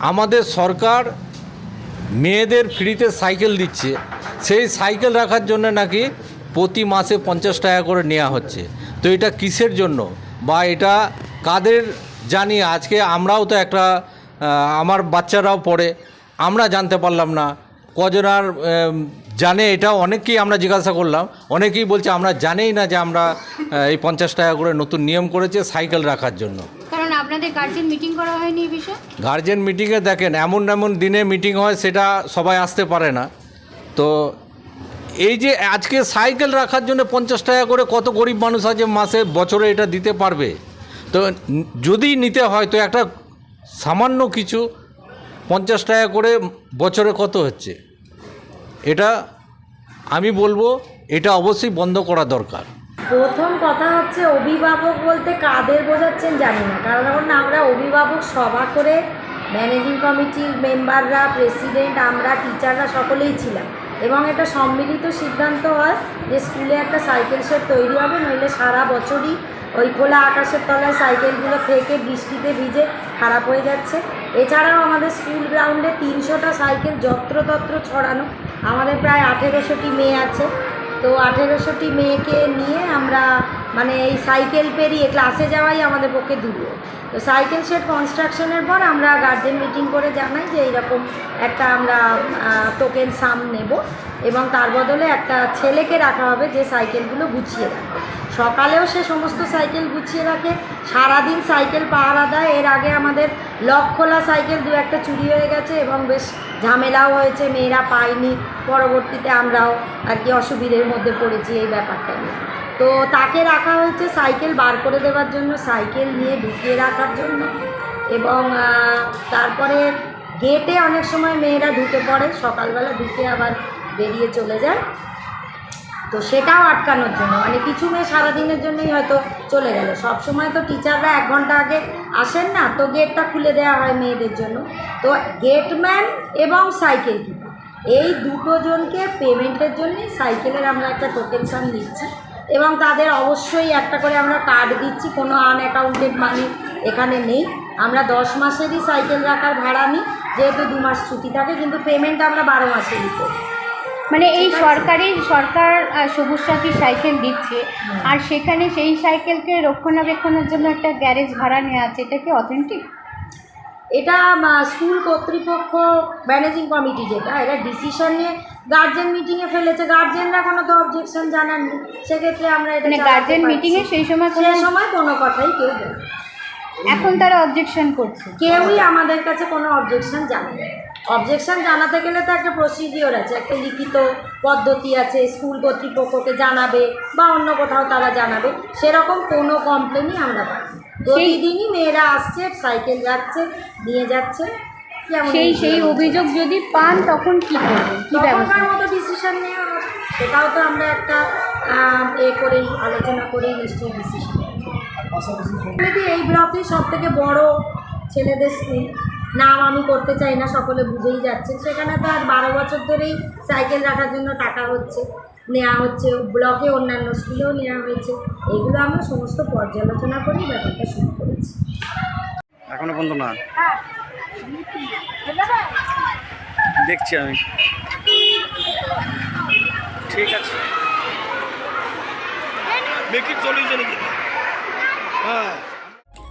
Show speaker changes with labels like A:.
A: আমাদের সরকার মেয়েদের ফ্রিতে সাইকেল দিচ্ছে। সেই সাইকেল রাখার জন্য নাকি প্রতি মাসে পঞ্চাশ টাকা করে নেওয়া হচ্ছে। তো এটা কিসের জন্য? বা এটা কাদের জানি? আজকে আমরাও তো একটা আমার বাচ্চারাও পড়ে। আমরা জানতে পারলাম না। কজনার উম, জানে? এটা অনেককেই আমরা জিজ্ঞাসা করলাম। অনেকেই বলছে আমরা জানেই না যে আমরা এই পঞ্চাশ টাকা করে নতুন নিয়ম করেছে সাইকেল রাখার জন্য।
B: গার্জেন মিটিং
A: গার্জেন মিটিংয়ে দেখেন, এমন এমন দিনে মিটিং হয়, সেটা সবাই আসতে পারে না। তো এই যে আজকে সাইকেল রাখার জন্য পঞ্চাশ টাকা করে কত গরিব মানুষ আছে মাসে, বছরে এটা দিতে পারবে? তো যদি নিতে হয়, তো একটা সামান্য কিছু পঞ্চাশ টাকা করে বছরে কত হচ্ছে? এটা আমি বলব, এটা অবশ্যই বন্ধ করা দরকার।
C: প্রথম কথা হচ্ছে অভিভাবক বলতে কাদের বোঝাচ্ছেন জানি না। কারণ এখন আমরা অভিভাবক সভা করে ম্যানেজিং কমিটির মেম্বাররা প্রেসিডেন্ট আমরা টিচাররা সকলেই ছিলাম। এবং এটা সম্মিলিত সিদ্ধান্ত হয় যে স্কুলে একটা সাইকেল শেড তৈরি হবে, নইলে সারা বছরই ওই খোলা আকাশের তলায় সাইকেলগুলো থেকে বৃষ্টিতে ভিজে খারাপ হয়ে যাচ্ছে। এছাড়াও আমাদের স্কুল গ্রাউন্ডে তিনশোটা সাইকেল যত্রতত্র ছড়ানো। আমাদের প্রায় আঠেরোশোটি মেয়ে আছে। তো আঠেরোশোটি মেয়েকে নিয়ে আমরা মানে এই সাইকেল পেরিয়ে ক্লাসে যাওয়াই আমাদের পক্ষে দূর তো সাইকেল শেড কনস্ট্রাকশনের পর আমরা গার্জেন মিটিং করে জানাই যে এইরকম একটা আমরা টোকেন সাম নেব এবং তার বদলে একটা ছেলেকে রাখা হবে যে সাইকেলগুলো গুছিয়ে রাখবে। সকালেও সে সমস্ত সাইকেল গুছিয়ে রাখে, সারাদিন সাইকেল পাহারা দেয়। এর আগে আমাদের লক খোলা সাইকেল দু একটা চুরি হয়ে গেছে এবং বেশ ঝামেলাও হয়েছে, মেয়েরা পায়নি। পরবর্তীতে আমরাও আর কি অসুবিধের মধ্যে পড়েছি এই ব্যাপারটা নিয়ে। তো তাকে রাখা হয়েছে সাইকেল বার করে দেওয়ার জন্য, সাইকেল নিয়ে ঢুকিয়ে রাখার জন্য। এবং তারপরে গেটে অনেক সময় মেয়েরা ঢুকে পড়ে, সকালবেলা ঢুকে আবার বেরিয়ে চলে যায়। তো সেটাও আটকানোর জন্য। মানে কিছু মেয়ে সারাদিনের জন্যই হয়তো চলে গেল। সব সময় তো টিচাররা এক ঘণ্টা আগে আসেন না, তো গেটটা খুলে দেওয়া হয় মেয়েদের জন্য। তো গেটম্যান এবং সাইকেল কিপার এই দুটো জনকে পেমেন্টের জন্য সাইকেলের আমরা একটা টোকেন সাম দিচ্ছি এবং তাদের অবশ্যই একটা করে আমরা কার্ড দিচ্ছি। কোনো আন আনঅ্যাকাউন্টেড মানি এখানে নেই। আমরা দশ মাসেরই সাইকেল রাখার ভাড়া নিই, যেহেতু দু মাস ছুটি থাকে, কিন্তু পেমেন্ট আমরা বারো মাসেরই করি।
B: মানে এই সরকারি সরকার সবুজ সাথী সাইকেল দিচ্ছে। আর সেখানে সেই সাইকেলকে রক্ষণাবেক্ষণের জন্য একটা গ্যারেজ ভাড়া নেওয়া আছে এটা কি অথেন্টিক
C: এটা স্কুল কর্তৃপক্ষ ম্যানেজিং কমিটি যেটা এটা ডিসিশন নিয়ে গার্জেন মিটিংয়ে ফেলেছে। গার্জেনরা কোনো তো অবজেকশন জানাননি। সেক্ষেত্রে আমরা এটা
B: মানে গার্জেন মিটিংয়ে সেই সময় কোনো
C: সে সময় কোনো কথাই কেউ
B: এখন তারা অবজেকশন করছে।
C: কেউই আমাদের কাছে কোনো অবজেকশন জানায় অবজেকশন জানাতে গেলে তো একটা প্রসিডিওর আছে একটা লিখিত পদ্ধতি আছে স্কুল কর্তৃপক্ষকে জানাবে বা অন্য কোথাও তারা জানাবে সেরকম কোনো কমপ্লেনই আমরা পাই। প্রতিদিনই মেয়েরা আসছে সাইকেল যাচ্ছে নিয়ে যাচ্ছে
B: সেই সেই অভিযোগ যদি পান তখন কি করবেন? কি ব্যবস্থা?
C: মতো ডিসিশন নেওয়া হবে। সেটাও তো আমরা একটা এ করেই আলোচনা করেই নিশ্চয়ই ডিসিশন এই ব্লকে সব থেকে বড় ছেলেদের স্কুল। নাম আমি করতে চাই না সকলে বুঝেই যাচ্ছে। সেখানে তো আর বারো বছর ধরেই সাইকেল রাখার জন্য টাকা হচ্ছে নেওয়া হচ্ছে ব্লকে অন্যান্য স্কুলেও নেওয়া হয়েছে। এগুলো আমরা সমস্ত পর্যালোচনা করেই ব্যাপারটা শুরু করেছি।
D: এখনও পর্যন্ত না? দেখছি আমি। ঠিক আছে। মেকিং সলিউশন হ্যাঁ।